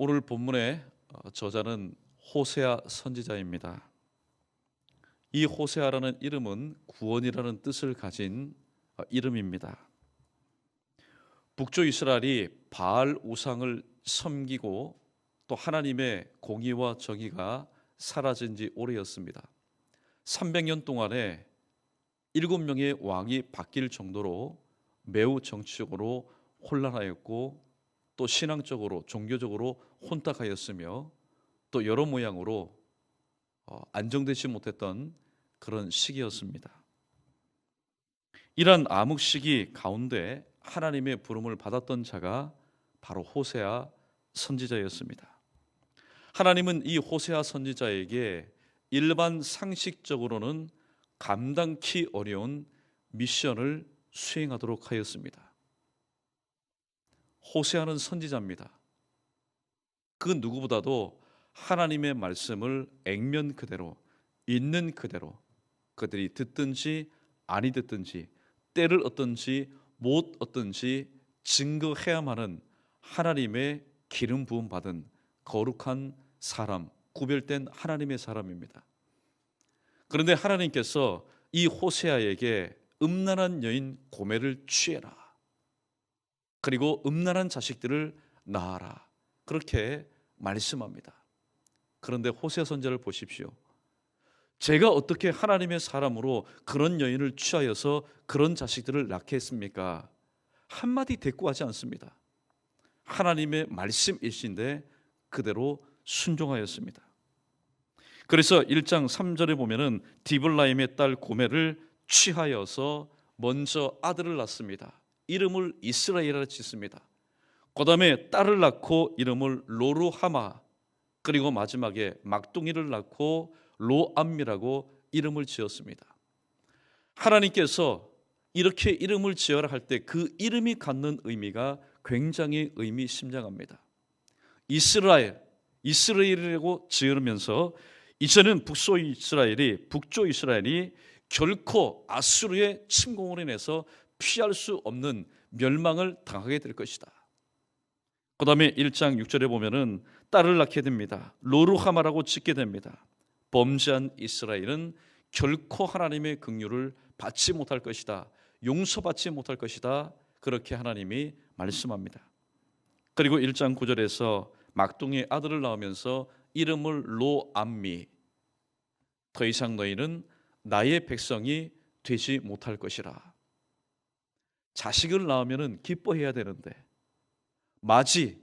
오늘 본문의 어, 저자는 호세아 선지자입니다. 이 호세아라는 이름은 구원이라는 뜻을 가진 어, 이름입니다. 북조 이스라엘이 바알 우상을 섬기고 또 하나님의 공의와 정의가 사라진 지 오래였습니다. 300년 동안에 일곱 명의 왕이 바뀔 정도로 매우 정치적으로 혼란하였고 또 신앙적으로 종교적으로 혼탁하였으며 또 여러 모양으로 어, 안정되지 못했던 그런 시기였습니다. 이러한 암흑 시기 가운데 하나님의 부름을 받았던 자가 바로 호세아 선지자였습니다. 하나님은 이 호세아 선지자에게 일반 상식적으로는 감당키 어려운 미션을 수행하도록 하였습니다. 호세아는 선지자입니다. 그 누구보다도 하나님의 말씀을 액면 그대로 있는 그대로 그들이 듣든지 아니 듣든지 때를 얻든지 못 얻든지 증거해야만 하는 하나님의 기름 부음 받은 거룩한 사람, 구별된 하나님의 사람입니다. 그런데 하나님께서 이 호세아에게 음란한 여인 고매를 취해라. 그리고 음란한 자식들을 낳아라. 그렇게 말씀합니다. 그런데 호세 선자를 보십시오. 제가 어떻게 하나님의 사람으로 그런 여인을 취하여서 그런 자식들을 낳게 했습니까? 한마디 대꾸하지 않습니다. 하나님의 말씀일신데 그대로 순종하였습니다. 그래서 1장 3절에 보면은 디블라임의 딸 고멜을 취하여서 먼저 아들을 낳습니다. 이름을 이스라엘이라 짓습니다. 그 다음에 딸을 낳고 이름을 로루하마 그리고 마지막에 막둥이를 낳고 로암미라고 이름을 지었습니다. 하나님께서 이렇게 이름을 지어라 할 때 그 이름이 갖는 의미가 굉장히 의미심장합니다. 이스라엘, 이스라엘이라고 지으면서 이제는 북소 이스라엘이 북조 이스라엘이 결코 아수르의 침공으로 인해서 피할 수 없는 멸망을 당하게 될 것이다. 그 다음에 1장 6절에 보면은 딸을 낳게 됩니다. 로루하마라고 짓게 됩니다. 범죄한 이스라엘은 결코 하나님의 긍휼을 받지 못할 것이다. 용서받지 못할 것이다. 그렇게 하나님이 말씀합니다. 그리고 1장 9절에서 막둥이 아들을 낳으면서 이름을 로암미 더 이상 너희는 나의 백성이 되지 못할 것이라. 자식을 낳으면 기뻐해야 되는데 마지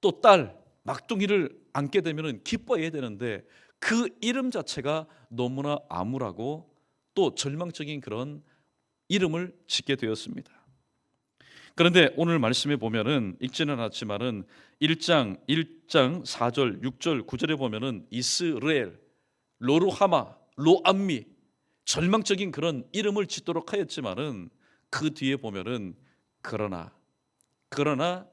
또딸 막둥이를 안게 되면 기뻐해야 되는데 그 이름 자체가 너무나 암울하고 또 절망적인 그런 이름을 짓게 되었습니다. 그런데 오늘 말씀에 보면은 읽지는 않았지만은 1장 1장 4절 6절 9절에 보면은 이스라엘 로루하마 로암미 절망적인 그런 이름을 짓도록 하였지만은 그 뒤에 보면은 그러나 그러나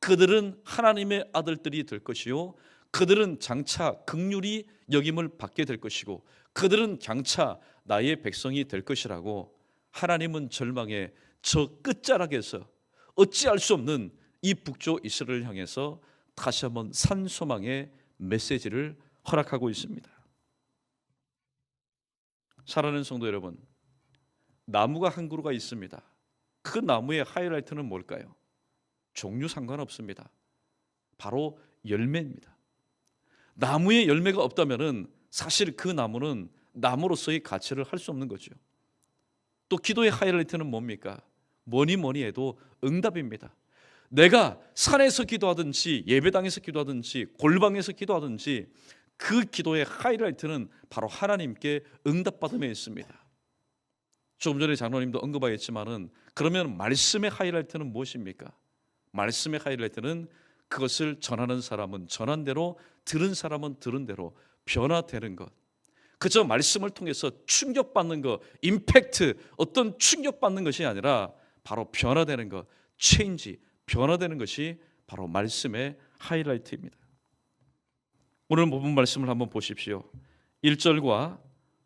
그들은 하나님의 아들들이 될 것이요 그들은 장차 극률이 여김을 받게 될 것이고 그들은 장차 나의 백성이 될 것이라고 하나님은 절망의 저 끝자락에서 어찌할 수 없는 이 북조 이스라엘을 향해서 다시 한번 산소망의 메시지를 허락하고 있습니다. 사랑하는 성도 여러분, 나무가 한 그루가 있습니다. 그 나무의 하이라이트는 뭘까요? 종류 상관없습니다. 바로 열매입니다. 나무에 열매가 없다면은 사실 그 나무는 나무로서의 가치를 할 수 없는 거죠. 또 기도의 하이라이트는 뭡니까? 뭐니 뭐니 해도 응답입니다. 내가 산에서 기도하든지 예배당에서 기도하든지 골방에서 기도하든지 그 기도의 하이라이트는 바로 하나님께 응답받음에 있습니다. 조금 전에 장로님도 언급하였지만은 그러면 말씀의 하이라이트는 무엇입니까? 말씀의 하이라이트는 그것을 전하는 사람은 전한 대로 들은 사람은 들은 대로 변화되는 것. 그저 말씀을 통해서 충격받는 것, 임팩트, 어떤 충격받는 것이 아니라 바로 변화되는 것, 체인지, 변화되는 것이 바로 말씀의 하이라이트입니다. 오늘 본문 말씀을 한번 보십시오. 1절과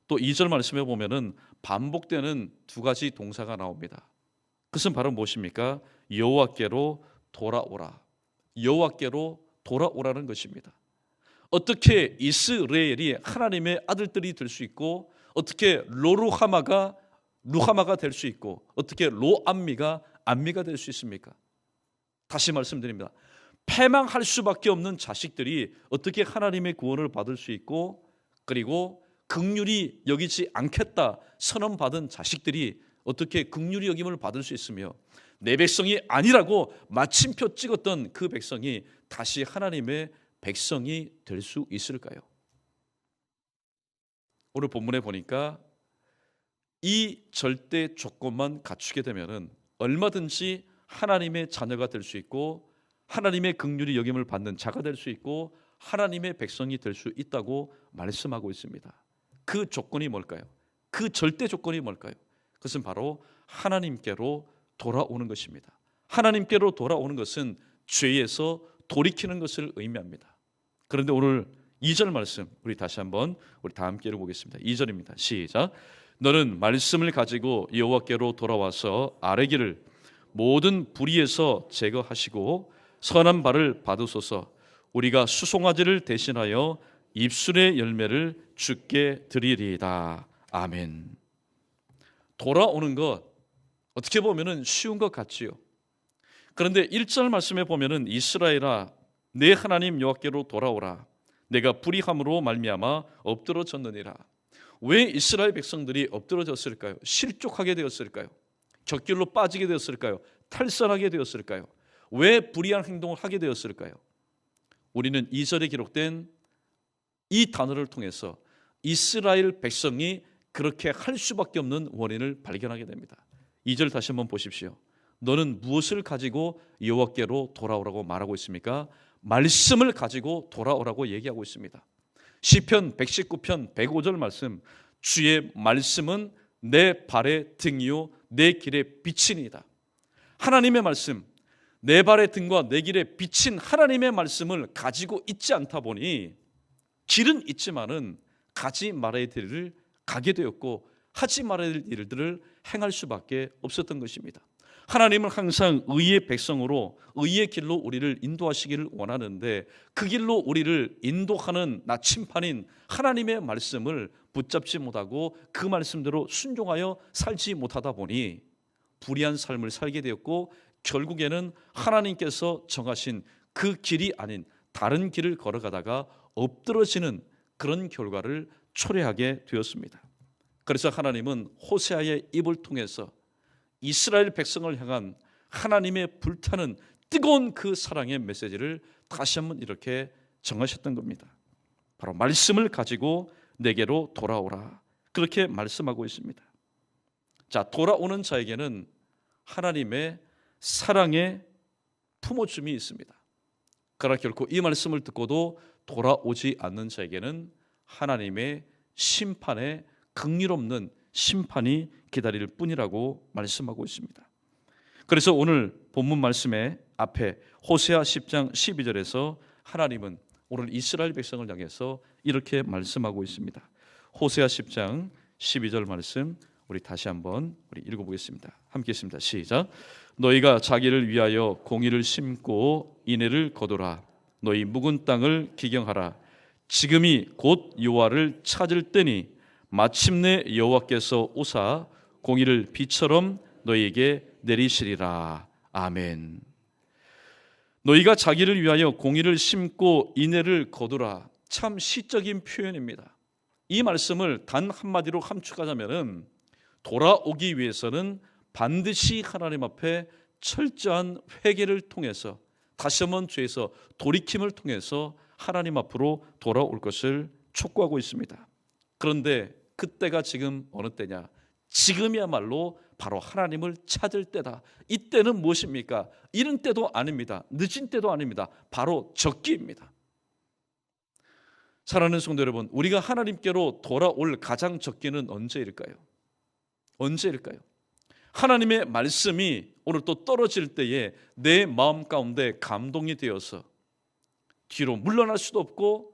또 2절 말씀에 보면은 반복되는 두 가지 동사가 나옵니다. 그것은 바로 무엇입니까? 여호와께로 돌아오라. 여호와께로 돌아오라는 것입니다. 어떻게 이스라엘이 하나님의 아들들이 될 수 있고 어떻게 로루하마가 루하마가 될 수 있고 어떻게 로암미가 암미가 될 수 있습니까? 다시 말씀드립니다. 패망할 수밖에 없는 자식들이 어떻게 하나님의 구원을 받을 수 있고 그리고 극률이 여기지 않겠다 선언받은 자식들이 어떻게 극률이 여김을 받을 수 있으며 내 백성이 아니라고 마침표 찍었던 그 백성이 다시 하나님의 백성이 될 수 있을까요? 오늘 본문에 보니까 이 절대 조건만 갖추게 되면은 얼마든지 하나님의 자녀가 될 수 있고 하나님의 긍휼이 여김을 받는 자가 될 수 있고 하나님의 백성이 될 수 있다고 말씀하고 있습니다. 그 조건이 뭘까요? 그 절대 조건이 뭘까요? 그것은 바로 하나님께로 돌아오는 것입니다. 하나님께로 돌아오는 것은 죄에서 돌이키는 것을 의미합니다. 그런데 오늘 2절 말씀 우리 다시 한번 우리 다 함께 읽어보겠습니다. 2절입니다. 시작. 너는 말씀을 가지고 여호와께로 돌아와서 아뢰기를 모든 불의에서 제거하시고 선한 발을 받으소서 우리가 수송아지를 대신하여 입술의 열매를 주께 드리리이다. 아멘. 돌아오는 것 어떻게 보면은 쉬운 것 같지요. 그런데 1절 말씀에 보면은 이스라엘아 내 하나님 여호와께로 돌아오라. 내가 불의함으로 말미암아 엎드러졌느니라. 왜 이스라엘 백성들이 엎드러졌을까요? 실족하게 되었을까요? 적길로 빠지게 되었을까요? 탈선하게 되었을까요? 왜 불의한 행동을 하게 되었을까요? 우리는 2절에 기록된 이 단어를 통해서 이스라엘 백성이 그렇게 할 수밖에 없는 원인을 발견하게 됩니다. 2절 다시 한번 보십시오. 너는 무엇을 가지고 여호와께로 돌아오라고 말하고 있습니까? 말씀을 가지고 돌아오라고 얘기하고 있습니다. 시편 119편 105절 말씀 주의 말씀은 내 발의 등이요 내 길의 빛이니이다. 하나님의 말씀 내 발의 등과 내 길에 비친 하나님의 말씀을 가지고 있지 않다 보니 길은 있지만은 가지 말아야 될 일을 가게 되었고 하지 말아야 될 일들을 행할 수밖에 없었던 것입니다. 하나님은 항상 의의 백성으로 의의 길로 우리를 인도하시기를 원하는데 그 길로 우리를 인도하는 나침판인 하나님의 말씀을 붙잡지 못하고 그 말씀대로 순종하여 살지 못하다 보니 불의한 삶을 살게 되었고 결국에는 하나님께서 정하신 그 길이 아닌 다른 길을 걸어가다가 엎드러지는 그런 결과를 초래하게 되었습니다. 그래서 하나님은 호세아의 입을 통해서 이스라엘 백성을 향한 하나님의 불타는 뜨거운 그 사랑의 메시지를 다시 한번 이렇게 정하셨던 겁니다. 바로 말씀을 가지고 내게로 돌아오라. 그렇게 말씀하고 있습니다. 자, 돌아오는 자에게는 하나님의 사랑의 품어줌이 있습니다. 그러나 결코 이 말씀을 듣고도 돌아오지 않는 자에게는 하나님의 심판의 극률없는 심판이 기다릴 뿐이라고 말씀하고 있습니다. 그래서 오늘 본문 말씀의 앞에 호세아 10장 12절에서 하나님은 오늘 이스라엘 백성을 향해서 이렇게 말씀하고 있습니다. 호세아 10장 12절 말씀 우리 다시 한번 우리 읽어보겠습니다. 함께 했습니다. 시작. 너희가 자기를 위하여 공의를 심고 인애를 거두라. 너희 묵은 땅을 기경하라. 지금이 곧 여호와를 찾을 때니 마침내 여호와께서 오사 공의를 비처럼 너희에게 내리시리라. 아멘. 너희가 자기를 위하여 공의를 심고 인애를 거두라. 참 시적인 표현입니다. 이 말씀을 단 한마디로 함축하자면은 돌아오기 위해서는 반드시 하나님 앞에 철저한 회개를 통해서 다시 한번 죄에서 돌이킴을 통해서 하나님 앞으로 돌아올 것을 촉구하고 있습니다. 그런데 그때가 지금 어느 때냐? 지금이야말로 바로 하나님을 찾을 때다. 이때는 무엇입니까? 이른 때도 아닙니다. 늦은 때도 아닙니다. 바로 적기입니다. 사랑하는 성도 여러분, 우리가 하나님께로 돌아올 가장 적기는 언제일까요? 언제일까요? 하나님의 말씀이 오늘 또 떨어질 때에 내 마음 가운데 감동이 되어서 뒤로 물러날 수도 없고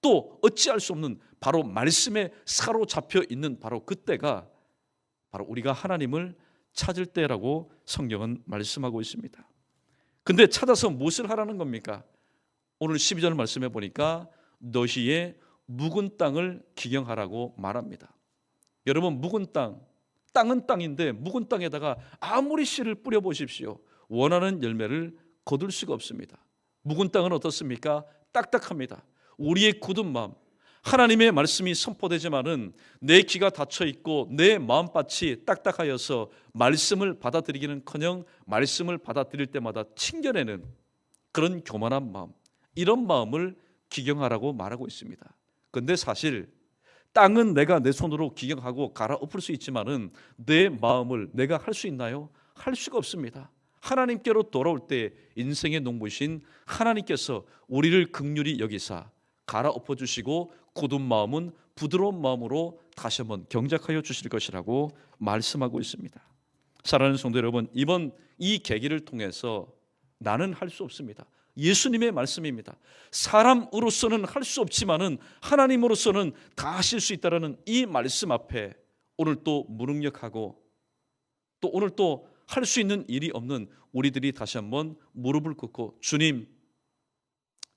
또 어찌할 수 없는 바로 말씀에 사로잡혀 있는 바로 그때가 바로 우리가 하나님을 찾을 때라고 성경은 말씀하고 있습니다. 근데 찾아서 무엇을 하라는 겁니까? 오늘 12절 말씀해 보니까 너희의 묵은 땅을 기경하라고 말합니다. 여러분 묵은 땅, 땅은 땅인데 묵은 땅에다가 아무리 씨를 뿌려 보십시오. 원하는 열매를 거둘 수가 없습니다. 묵은 땅은 어떻습니까? 딱딱합니다. 우리의 굳은 마음, 하나님의 말씀이 선포되지만은 내 귀가 닫혀 있고 내 마음밭이 딱딱하여서 말씀을 받아들이기는커녕 말씀을 받아들일 때마다 튕겨내는 그런 교만한 마음, 이런 마음을 기경하라고 말하고 있습니다. 근데 사실 땅은 내가 내 손으로 기경하고 갈아엎을 수 있지만은 내 마음을 내가 할 수 있나요? 할 수가 없습니다. 하나님께로 돌아올 때 인생의 농부신 하나님께서 우리를 극률이 여기사 갈아엎어 주시고 굳은 마음은 부드러운 마음으로 다시 한번 경작하여 주실 것이라고 말씀하고 있습니다. 사랑하는 성도 여러분, 이번 이 계기를 통해서 나는 할 수 없습니다. 예수님의 말씀입니다. 사람으로서는 할 수 없지만은 하나님으로서는 다 하실 수 있다라는 이 말씀 앞에 오늘 또 무능력하고 또 오늘 또 할 수 있는 일이 없는 우리들이 다시 한번 무릎을 꿇고 주님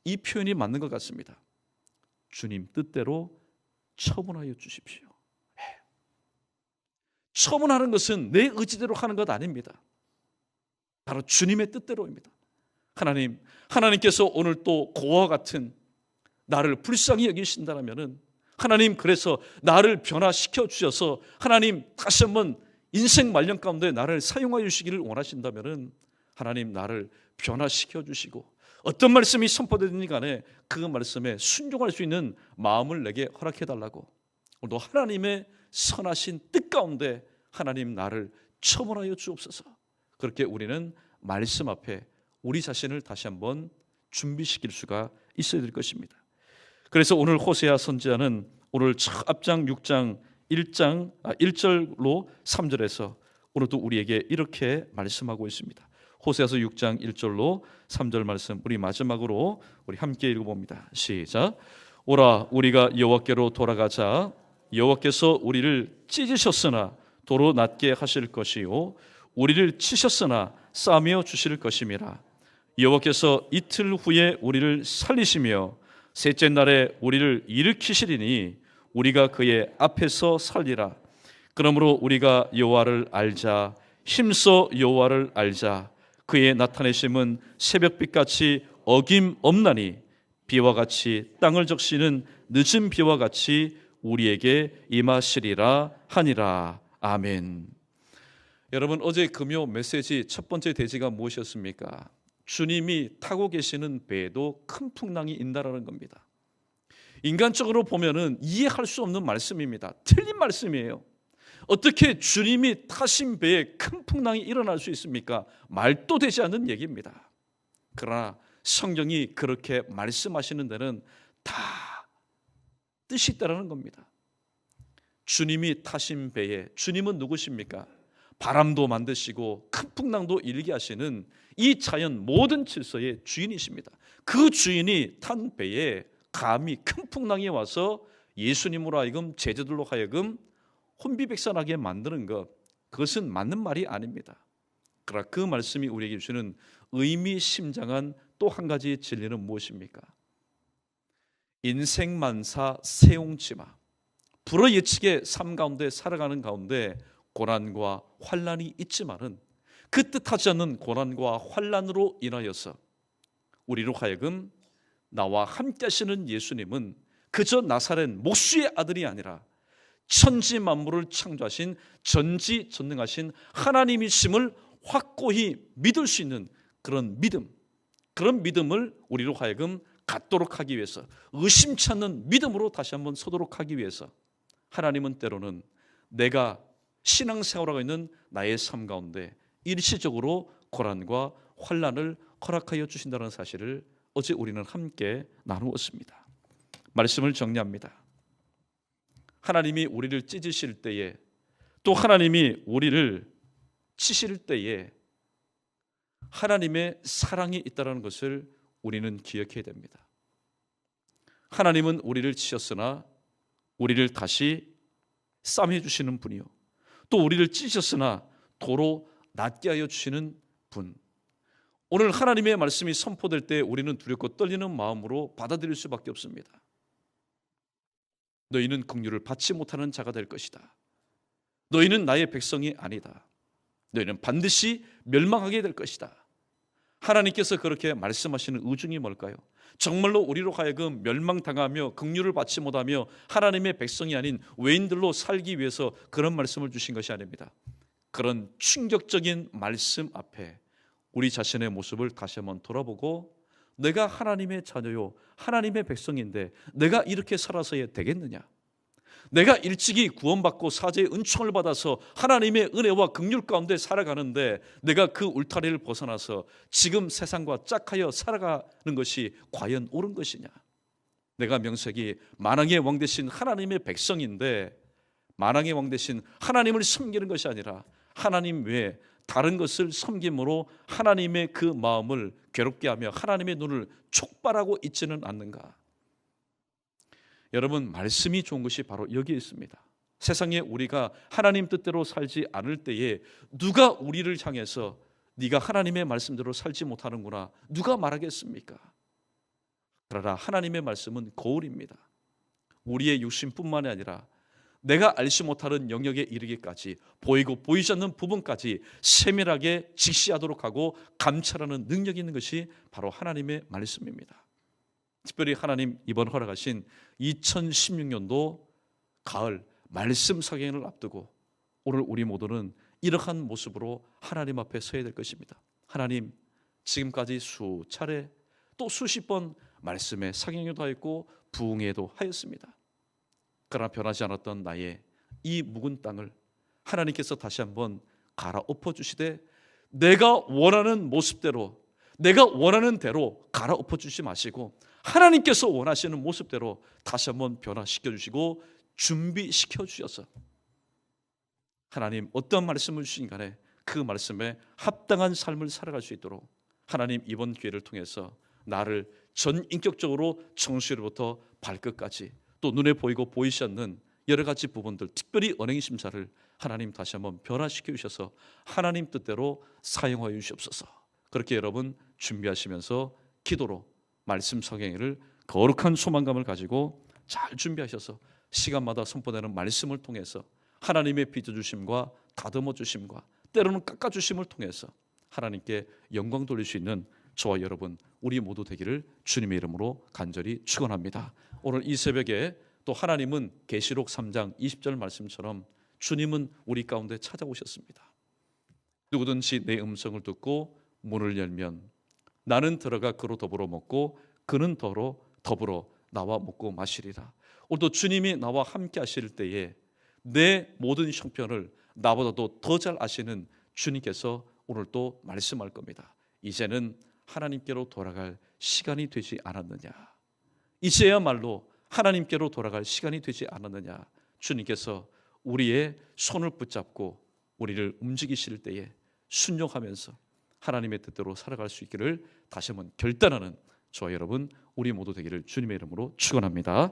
이 표현이 맞는 것 같습니다. 주님 뜻대로 처분하여 주십시오. 예. 처분하는 것은 내 의지대로 하는 것 아닙니다. 바로 주님의 뜻대로입니다. 하나님, 하나님께서 오늘 또 고와 같은 나를 불쌍히 여기신다면은 하나님 그래서 나를 변화시켜 주셔서 하나님 다시 한번 인생 말년 가운데 나를 사용하여 주시기를 원하신다면은 하나님 나를 변화시켜 주시고 어떤 말씀이 선포되든지 간에 그 말씀에 순종할 수 있는 마음을 내게 허락해 달라고 오늘도 하나님의 선하신 뜻 가운데 하나님 나를 처벌하여 주옵소서. 그렇게 우리는 말씀 앞에 우리 자신을 다시 한번 준비시킬 수가 있어야 될 것입니다. 그래서 오늘 호세아 선지자는 오늘 앞장 6장 1장 아, 1절로 3절에서 오늘도 우리에게 이렇게 말씀하고 있습니다. 호세아서 6장 1절로 3절 말씀 우리 마지막으로 우리 함께 읽어 봅니다. 시작. 오라 우리가 여호와께로 돌아가자. 여호와께서 우리를 찢으셨으나 도로 낮게 하실 것이요 우리를 치셨으나 싸며 주실 것임이라. 여호와께서 이틀 후에 우리를 살리시며 셋째 날에 우리를 일으키시리니 우리가 그의 앞에서 살리라. 그러므로 우리가 여호와를 알자 힘써 여호와를 알자 그의 나타내심은 새벽빛 같이 어김 없나니 비와 같이 땅을 적시는 늦은 비와 같이 우리에게 임하시리라 하니라. 아멘. 여러분 어제 금요 메시지 첫 번째 대지가 무엇이었습니까? 주님이 타고 계시는 배에도 큰 풍랑이 인다라는 겁니다. 인간적으로 보면은 이해할 수 없는 말씀입니다. 틀린 말씀이에요. 어떻게 주님이 타신 배에 큰 풍랑이 일어날 수 있습니까? 말도 되지 않는 얘기입니다. 그러나 성경이 그렇게 말씀하시는 데는 다 뜻이 있다는 겁니다. 주님이 타신 배에 주님은 누구십니까? 바람도 만드시고 큰 풍랑도 일게 하시는 이 자연 모든 질서의 주인이십니다. 그 주인이 탄 배에 감히 큰 풍랑이 와서 예수님으로 하여금 제자들로 하여금 혼비백산하게 만드는 것 그것은 맞는 말이 아닙니다. 그러나 그 말씀이 우리에게 주는 의미심장한 또 한 가지 진리는 무엇입니까? 인생만사 세용치마 불어 예측의 삶 가운데 살아가는 가운데 고난과 환란이 있지만은 그 뜻하지 않는 고난과 환란으로 인하여서 우리로 하여금 나와 함께 하시는 예수님은 그저 나사렛 목수의 아들이 아니라 천지 만물을 창조하신 전지 전능하신 하나님이심을 확고히 믿을 수 있는 그런 믿음, 그런 믿음을 우리로 하여금 갖도록 하기 위해서 의심치 않는 믿음으로 다시 한번 서도록 하기 위해서 하나님은 때로는 내가 신앙생활하고 있는 나의 삶 가운데 일시적으로 고난과 환란을 허락하여 주신다는 사실을 어제 우리는 함께 나누었습니다. 말씀을 정리합니다. 하나님이 우리를 찢으실 때에 또 하나님이 우리를 치실 때에 하나님의 사랑이 있다는 것을 우리는 기억해야 됩니다. 하나님은 우리를 치셨으나 우리를 다시 싸매 주시는 분이요. 또 우리를 찢으셨으나 도로 낫게 하여 주시는 분. 오늘 하나님의 말씀이 선포될 때 우리는 두렵고 떨리는 마음으로 받아들일 수밖에 없습니다. 너희는 긍휼을 받지 못하는 자가 될 것이다. 너희는 나의 백성이 아니다. 너희는 반드시 멸망하게 될 것이다. 하나님께서 그렇게 말씀하시는 의중이 뭘까요? 정말로 우리로 하여금 멸망당하며 긍휼을 받지 못하며 하나님의 백성이 아닌 외인들로 살기 위해서 그런 말씀을 주신 것이 아닙니다. 그런 충격적인 말씀 앞에 우리 자신의 모습을 다시 한번 돌아보고 내가 하나님의 자녀요 하나님의 백성인데 내가 이렇게 살아서야 되겠느냐? 내가 일찍이 구원받고 사제의 은총을 받아서 하나님의 은혜와 긍휼 가운데 살아가는데 내가 그 울타리를 벗어나서 지금 세상과 짝하여 살아가는 것이 과연 옳은 것이냐? 내가 명색이 만왕의 왕 대신 하나님의 백성인데 만왕의 왕 대신 하나님을 섬기는 것이 아니라 하나님 외에 다른 것을 섬김으로 하나님의 그 마음을 괴롭게 하며 하나님의 눈을 촉발하고 있지는 않는가? 여러분 말씀이 좋은 것이 바로 여기에 있습니다. 세상에 우리가 하나님 뜻대로 살지 않을 때에 누가 우리를 향해서 네가 하나님의 말씀대로 살지 못하는구나 누가 말하겠습니까? 그러나 하나님의 말씀은 거울입니다. 우리의 육신뿐만이 아니라 내가 알지 못하는 영역에 이르기까지 보이고 보이지 않는 부분까지 세밀하게 직시하도록 하고 감찰하는 능력이 있는 것이 바로 하나님의 말씀입니다. 특별히 하나님 이번 허락하신 2016년도 가을 말씀 사경을 앞두고 오늘 우리 모두는 이러한 모습으로 하나님 앞에 서야 될 것입니다. 하나님 지금까지 수차례 또 수십 번 말씀에 사경에도 하였고 부흥에도 하였습니다. 그러나 변하지 않았던 나의 이 묵은 땅을 하나님께서 다시 한번 갈아엎어 주시되 내가 원하는 모습대로 내가 원하는 대로 갈아엎어 주지 마시고 하나님께서 원하시는 모습대로 다시 한번 변화시켜 주시고 준비시켜 주셔서 하나님 어떤 말씀을 주신 간에 그 말씀에 합당한 삶을 살아갈 수 있도록 하나님 이번 기회를 통해서 나를 전 인격적으로 정수로부터 발끝까지 또 눈에 보이고 보이지 않는 여러 가지 부분들 특별히 언행 심사를 하나님 다시 한번 변화시켜 주셔서 하나님 뜻대로 사용하여 주시옵소서. 그렇게 여러분 준비하시면서 기도로 말씀 성행을 거룩한 소망감을 가지고 잘 준비하셔서 시간마다 선포되는 말씀을 통해서 하나님의 빚어 주심과 다듬어 주심과 때로는 깎아 주심을 통해서 하나님께 영광 돌릴 수 있는 저와 여러분 우리 모두 되기를 주님의 이름으로 간절히 축원합니다. 오늘 이 새벽에 또 하나님은 계시록 3장 20절 말씀처럼 주님은 우리 가운데 찾아오셨습니다. 누구든지 내 음성을 듣고 문을 열면 나는 들어가 그로 더불어 먹고 그는 더러 더불어 나와 먹고 마시리라. 오늘도 주님이 나와 함께 하실 때에 내 모든 형편을 나보다도 더 잘 아시는 주님께서 오늘 또 말씀할 겁니다. 이제는 하나님께로 돌아갈 시간이 되지 않았느냐. 이제야말로 하나님께로 돌아갈 시간이 되지 않았느냐. 주님께서 우리의 손을 붙잡고 우리를 움직이실 때에 순종하면서 하나님의 뜻대로 살아갈 수 있기를 다시 한번 결단하는 저와 여러분 우리 모두 되기를 주님의 이름으로 축원합니다.